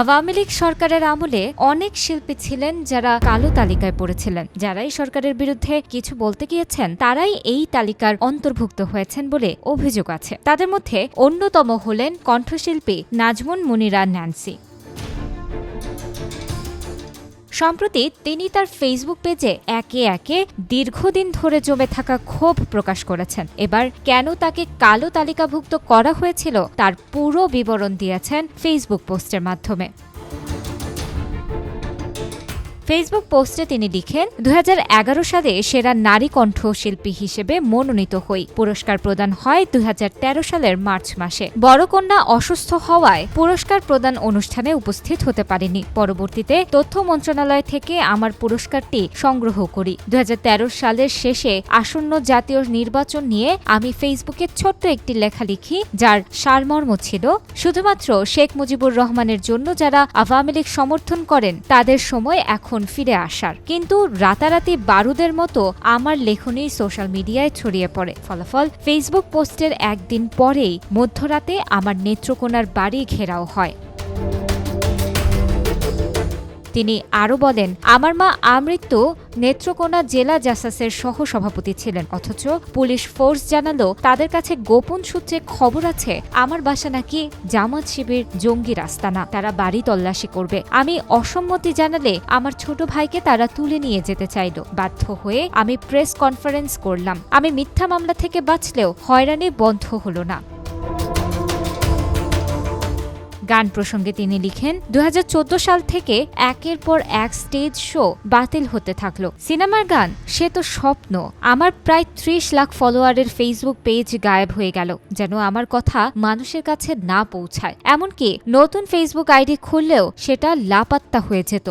আওয়ামী লীগ সরকারের আমলে অনেক শিল্পী ছিলেন যারা কালো তালিকায় পড়েছিলেন। যারাই সরকারের বিরুদ্ধে কিছু বলতে গিয়েছেন, তারাই এই তালিকার অন্তর্ভুক্ত হয়েছেন বলে অভিযোগ আছে। তাদের মধ্যে অন্যতম হলেন কণ্ঠশিল্পী নাজমুন মুনিরা ন্যান্সি। সম্প্রতি তিনি তার ফেসবুক পেজে একে একে দীর্ঘদিন ধরে জমে থাকা ক্ষোভ প্রকাশ করেছেন। এবার কেন তাকে কালো তালিকাভুক্ত করা হয়েছিল তার পুরো বিবরণ দিয়েছেন ফেসবুক পোস্টের মাধ্যমে। ফেসবুক পোস্টে তিনি লিখেন দু হাজার এগারো সালে সেরা নারী কণ্ঠশিল্পী হিসেবে মনোনীত হই। পুরস্কার প্রদান হয় দুহাজার তেরো সালের মার্চ মাসে। বড় কন্যা অসুস্থ হওয়ায় পুরস্কার প্রদান অনুষ্ঠানে উপস্থিত হতে পারেনি। পরবর্তীতে তথ্য মন্ত্রণালয় থেকে আমার পুরস্কারটি সংগ্রহ করি। দু হাজার তেরো সালের শেষে আসন্ন জাতীয় নির্বাচন নিয়ে আমি ফেসবুকে ছোট্ট একটি লেখা লিখি, যার সারমর্ম ছিল, শুধুমাত্র শেখ মুজিবুর রহমানের জন্য যারা আওয়ামী লীগ সমর্থন করেন, তাদের সময় এখন ফিরে আসার। কিন্তু রাতারাতি বারুদের মতো আমার লেখনী সোশ্যাল মিডিয়ায় ছড়িয়ে পড়ে। ফলাফল ফেসবুক পোস্টের একদিন পরেই মধ্যরাতে আমার নেত্রকোনার বাড়ি ঘেরাও হয়। তিনি আরও বলেন, আমার মা আমৃত্যু নেত্রকোনা জেলা জাসাসের সহ সভাপতি ছিলেন। অথচ পুলিশ ফোর্স জানালো, তাদের কাছে গোপন সূত্রে খবর আছে, আমার বাসা নাকি জামাত শিবির জঙ্গি রাস্তানা তারা বাড়ি তল্লাশি করবে। আমি অসম্মতি জানালে আমার ছোট ভাইকে তারা তুলে নিয়ে যেতে চাইল। বাধ্য হয়ে আমি প্রেস কনফারেন্স করলাম। আমি মিথ্যা মামলা থেকে বাঁচলেও হয়রানি বন্ধ হলো না। গান প্রসঙ্গে তিনি লিখেন দু হাজার চোদ্দ সাল থেকে একের পর এক স্টেজ শো বাতিল হতে থাকল। সিনেমার গান, সে তো স্বপ্ন। আমার প্রায় ত্রিশ লাখ ফলোয়ারের ফেসবুক পেজ গায়েব হয়ে গেল, যেন আমার কথা মানুষের কাছে না পৌঁছায়। এমনকি নতুন ফেসবুক আইডি খুললেও সেটা লাপাত্তা হয়ে যেত।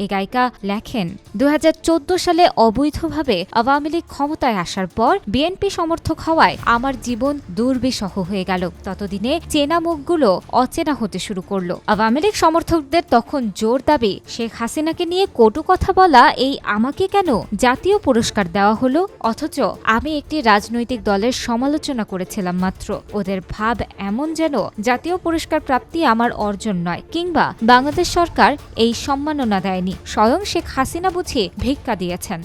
এই গায়িকা লেখেন। দু হাজার চোদ্দ সালে অবৈধভাবে আওয়ামী লীগ ক্ষমতায় আসার পর বিএনপি সমর্থক হওয়ায় আমার জীবন দুর্বিষহ হয়ে গেল। ততদিনে চেনা মুখগুলো অচেনা হতে শুরু করল। আওয়ামী লীগ সমর্থকদের তখন জোর দাবি, শেখ হাসিনাকে নিয়ে কটু কথা বলা, এই আমাকে কেন জাতীয় পুরস্কার দেওয়া হলো? অথচ আমি একটি রাজনৈতিক দলের সমালোচনা করেছিলাম মাত্র। ওদের ভাব এমন যেন জাতীয় পুরস্কার প্রাপ্তি আমার অর্জন নয়। কিংবা, বাংলাদেশ সরকার এই সম্মাননা দেয়নি। স্বয়ং শেখ হাসিনা বুঝে ভিক্ষা দিয়েছেন।